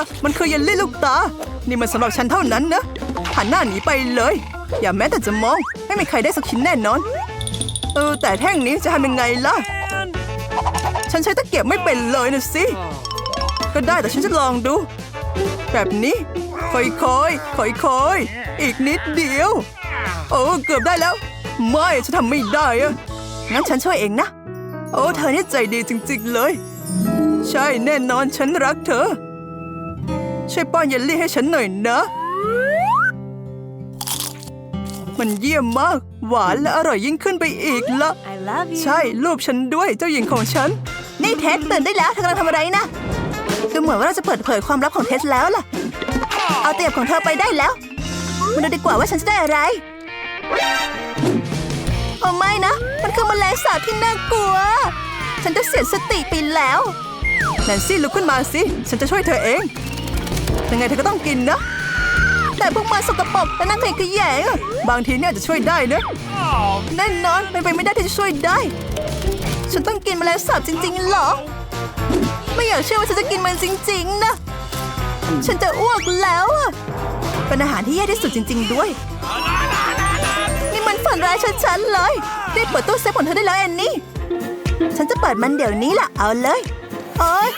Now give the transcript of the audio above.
ล่ะ มันคือเยลลี่ลูกตา นี่มันสำหรับฉันเท่านั้นนะหันหน้าหนีไปเลย อย่าแม้แต่จะมอง ไม่มีใครได้สักชิ้นแน่นอน เออ แต่แท่งนี้จะทำยังไงล่ะ ฉันใช้ตะเกียบไม่เป็นเลยนะสิ ก็ได้แต่ฉันจะลองดู แบบนี้ ค่อยๆ ค่อยๆ อีกนิดเดียว โอ้เกือบได้แล้ว ไม่ฉันทำไม่ได้อะงั้นฉันช่วยเองนะ โอ้ เธอนี่ใจดีจริง ๆ เลย ใช่แน่นอนฉันรักเธอ ช่วยป้อนเยลลี่ให้ฉันหน่อยนะ มันเยี่ยมมาก หวานและอร่อยยิ่งขึ้นไปอีกละ I love you ใช่รูปฉันด้วยเจ้าหญิงของฉัน นี่เท็ดตื่นได้แล้วเธอกำลังทำอะไรนะดูเหมือนว่าเราจะเปิดเผยความลับของเท็ดแล้วล่ะ เอาเตียบของเธอไปได้แล้ว มาดูดีกว่าว่าฉันจะได้อะไรโอ้ไม่นะ มันคือแมลงสาบที่น่ากลัว ฉันจะเสียสติไปแล้วแนนซี่ลุกขึ้นมาสิ ฉันจะช่วยเธอเอง ยังไงเธอก็ต้องกินนะ แต่พวกมันสกปรกและนั่งขยะแขยะบางทีเนี่ยจะช่วยได้นะแน่นอนเป็นไปไม่ได้ที่จะช่วยได้ ฉันต้องกินแมลงสาบจริงๆเหรอ ไม่อยากเชื่อว่าฉันจะกินมันจริง ๆ นะ ฉันจะอ้วกแล้วอะเป็นอาหารที่แย่ที่สุดจริง ๆ ด้วย นี่มันฝันร้ายชัดๆเลยรีบเปิดตู้เซฟของเธอได้แล้วแอนนี่ ฉันจะเปิดมันเดี๋ยวนี้ล่ะ เอาเลยโอ๊ย